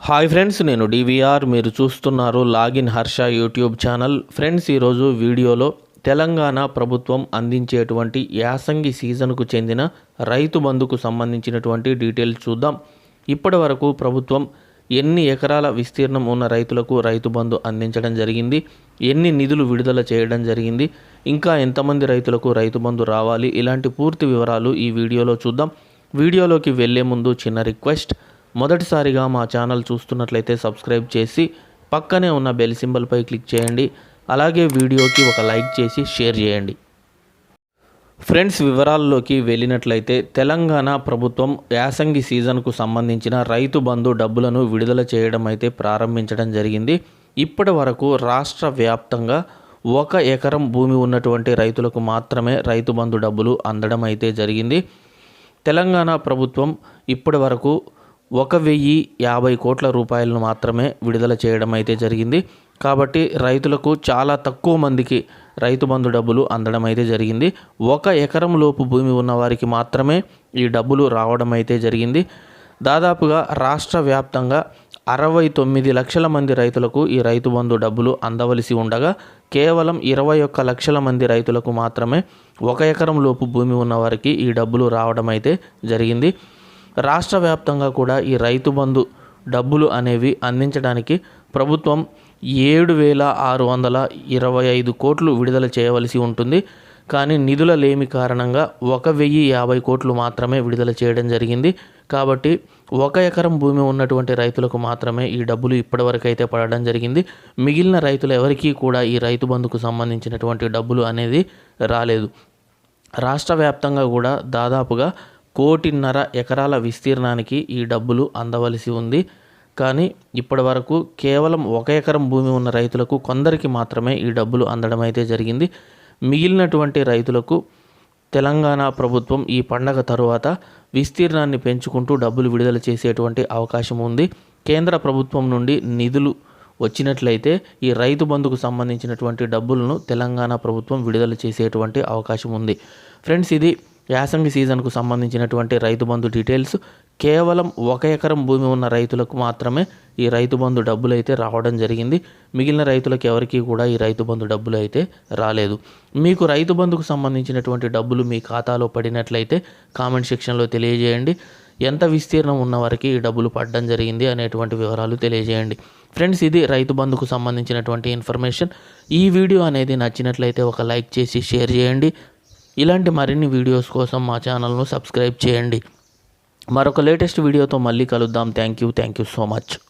Hi friends నేను DVR. మీరు చూస్తున్నారు login Harsha YouTube channel. Friends ఈరోజు వీడియోలో తెలంగాణ ప్రభుత్వం అందించేటువంటి యాసంగి సీజన్కు చెందిన రైతు బంధుకు సంబంధించినటువంటి డీటెయిల్స్ చూద్దాం. ఇప్పటి వరకు ప్రభుత్వం ఎన్ని ఎకరాల విస్తీర్ణం ఉన్న రైతులకు రైతు బంధు అందించడం జరిగింది? ఎన్ని నిధులు విడుదల చేయడం జరిగింది? ఇంకా ఎంతమంది రైతులకు రైతు బంధు రావాలి? ఇలాంటి పూర్తి వివరాలు ఈ వీడియోలో చూద్దాం. వీడియోలోకి వెళ్ళే ముందు చిన్న రిక్వెస్ట్ మొదటిసారిగా మా ఛానల్ చూస్తున్నట్లయితే సబ్స్క్రైబ్ చేసి పక్కనే ఉన్న బెల్ సింబల్పై క్లిక్ చేయండి. అలాగే వీడియోకి ఒక లైక్ చేసి షేర్ చేయండి. ఫ్రెండ్స్ వివరాల్లోకి వెళ్ళినట్లయితే తెలంగాణ ప్రభుత్వం యాసంగి సీజన్కు సంబంధించిన రైతు బంధు డబ్బులను విడుదల చేయడం అయితే ప్రారంభించడం జరిగింది. ఇప్పటి వరకు రాష్ట్ర వ్యాప్తంగా ఒక ఎకరం భూమి ఉన్నటువంటి రైతులకు మాత్రమే రైతు బంధు డబ్బులు అందడం అయితే జరిగింది. తెలంగాణ ప్రభుత్వం ఇప్పటి వరకు ఒక వెయ్యి యాభై కోట్ల రూపాయలను మాత్రమే విడుదల చేయడం అయితే జరిగింది. కాబట్టి రైతులకు చాలా తక్కువ మందికి రైతు బంధు డబ్బులు అందడం అయితే జరిగింది. ఒక ఎకరం లోపు భూమి ఉన్న వారికి మాత్రమే ఈ డబ్బులు రావడం అయితే జరిగింది. దాదాపుగా రాష్ట్ర వ్యాప్తంగా అరవై తొమ్మిది లక్షల మంది రైతులకు ఈ రైతు బంధు డబ్బులు అందవలసి ఉండగా కేవలం ఇరవై ఒక్క లక్షల మంది రైతులకు మాత్రమే ఒక ఎకరం లోపు భూమి ఉన్నవారికి ఈ డబ్బులు రావడం అయితే జరిగింది. రాష్ట్ర వ్యాప్తంగా కూడా ఈ రైతు బంధు డబ్బులు అనేవి అందించడానికి ప్రభుత్వం ఏడు వేల ఆరు వందల ఇరవై ఐదు కోట్లు విడుదల చేయవలసి ఉంటుంది. కానీ నిధుల లేమి కారణంగా ఒక వెయ్యి యాభై కోట్లు మాత్రమే విడుదల చేయడం జరిగింది. కాబట్టి ఒక ఎకరం భూమి ఉన్నటువంటి రైతులకు మాత్రమే ఈ డబ్బులు ఇప్పటివరకు అయితే పడడం జరిగింది. మిగిలిన రైతులు ఎవరికీ కూడా ఈ రైతు బంధుకు సంబంధించినటువంటి డబ్బులు అనేది రాలేదు. రాష్ట్ర వ్యాప్తంగా కూడా దాదాపుగా కోటిన్నర ఎకరాల విస్తీర్ణానికి ఈ డబ్బులు అందవలసి ఉంది. కానీ ఇప్పటి వరకు కేవలం ఒక ఎకరం భూమి ఉన్న రైతులకు కొందరికి మాత్రమే ఈ డబ్బులు అందడం అయితే జరిగింది. మిగిలినటువంటి రైతులకు తెలంగాణ ప్రభుత్వం ఈ పండగ తరువాత విస్తీర్ణాన్ని పెంచుకుంటూ డబ్బులు విడుదల చేసేటువంటి అవకాశం ఉంది. కేంద్ర ప్రభుత్వం నుండి నిధులు వచ్చినట్లయితే ఈ రైతు బంధుకు సంబంధించినటువంటి డబ్బులను తెలంగాణ ప్రభుత్వం విడుదల చేసేటువంటి అవకాశం ఉంది. ఫ్రెండ్స్ ఇది యాసంగి సీజన్కు సంబంధించినటువంటి రైతు బంధు డీటెయిల్స్ కేవలం ఒక ఎకరం భూమి ఉన్న రైతులకు మాత్రమే ఈ రైతు బంధు డబ్బులు అయితే రావడం జరిగింది. మిగిలిన రైతులకు ఎవరికీ కూడా ఈ రైతు బంధు డబ్బులు అయితే రాలేదు. మీకు రైతు బంధుకు సంబంధించినటువంటి డబ్బులు మీ ఖాతాలో పడినట్లయితే కామెంట్ సెక్షన్లో తెలియజేయండి. ఎంత విస్తీర్ణం ఉన్న వారికి ఈ డబ్బులు పడడం జరిగింది అనేటువంటి వివరాలు తెలియజేయండి. ఫ్రెండ్స్ ఇది రైతు బంధుకు సంబంధించినటువంటి ఇన్ఫర్మేషన్. ఈ వీడియో అనేది నచ్చినట్లయితే ఒక లైక్ చేసి షేర్ చేయండి. ఇలాంటి మరిన్ని వీడియోస్ కోసం మా ఛానల్ను సబ్స్క్రైబ్ చేయండి. మరొక లేటెస్ట్ వీడియోతో మళ్ళీ కలుద్దాం. Thank you. Thank you so much.